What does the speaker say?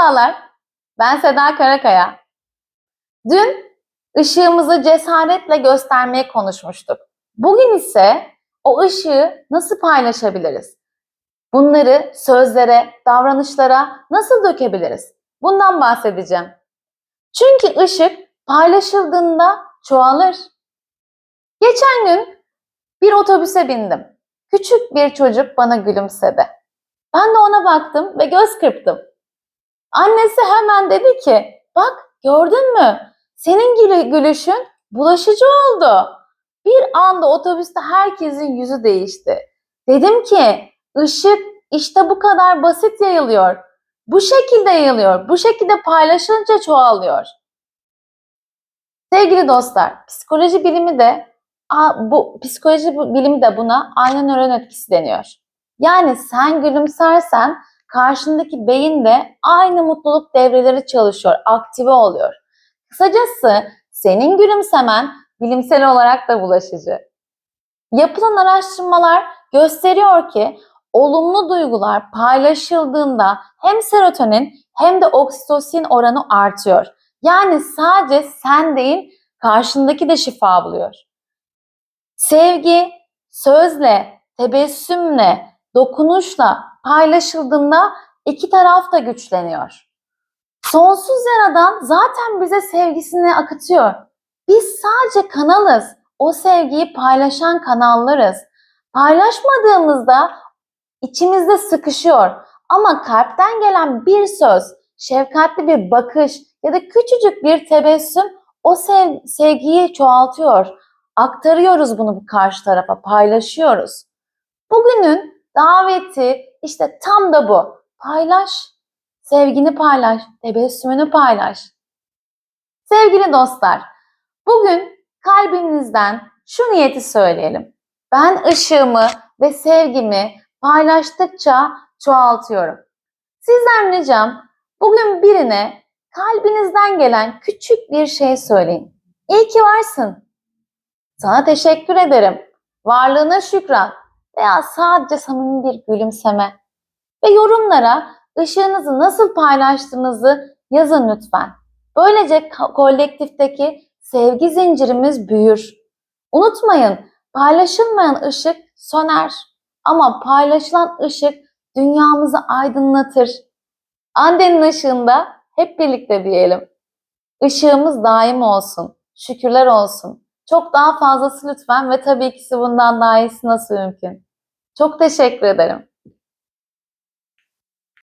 Merhabalar, ben Seda Karakaya. Dün ışığımızı cesaretle göstermeyi konuşmuştuk. Bugün ise o ışığı nasıl paylaşabiliriz? Bunları sözlere, davranışlara nasıl dökebiliriz? Bundan bahsedeceğim. Çünkü ışık paylaşıldığında çoğalır. Geçen gün bir otobüse bindim. Küçük bir çocuk bana gülümsedi. Ben de ona baktım ve göz kırptım. Annesi hemen dedi ki, bak gördün mü? Senin gülü- gülüşün bulaşıcı oldu. Bir anda otobüste herkesin yüzü değişti. Dedim ki, ışık işte bu kadar basit yayılıyor. Bu şekilde yayılıyor. Bu şekilde paylaşılınca çoğalıyor. Sevgili dostlar, psikoloji bilimi de bu psikoloji bilimi de buna ayna nöron etkisi deniyor. Yani sen gülümsersen karşındaki beyin de aynı mutluluk devreleri çalışıyor, aktive oluyor. Kısacası senin gülümsemen bilimsel olarak da bulaşıcı. Yapılan araştırmalar gösteriyor ki olumlu duygular paylaşıldığında hem serotonin hem de oksitosin oranı artıyor. Yani sadece sen değil karşındaki de şifa buluyor. Sevgi sözle, tebessümle, dokunuşla paylaşıldığında iki taraf da güçleniyor. Sonsuz Yaradan zaten bize sevgisini akıtıyor. Biz sadece kanalız. O sevgiyi paylaşan kanallarız. Paylaşmadığımızda içimizde sıkışıyor. Ama kalpten gelen bir söz, şefkatli bir bakış ya da küçücük bir tebessüm o sev- sevgiyi çoğaltıyor. Aktarıyoruz bunu bu karşı tarafa, paylaşıyoruz. Bugünün daveti işte tam da bu. Paylaş. Sevgini paylaş, tebessümünü paylaş. Sevgili dostlar, bugün kalbimizden şu niyeti söyleyelim. Ben ışığımı ve sevgimi paylaştıkça çoğaltıyorum. Sizden ricam bugün birine kalbinizden gelen küçük bir şey söyleyin. İyi ki varsın. Sana teşekkür ederim. Varlığına şükran veya sadece samimi bir gülümseme. Ve yorumlara ışığınızı nasıl paylaştığınızı yazın lütfen. Böylece kolektifteki sevgi zincirimiz büyür. Unutmayın, paylaşılmayan ışık söner ama paylaşılan ışık dünyamızı aydınlatır. Andenin ışığında hep birlikte diyelim. Işığımız daim olsun. Şükürler olsun. Çok daha fazlası lütfen ve tabii ki bundan daha iyisi nasıl mümkün. Çok teşekkür ederim.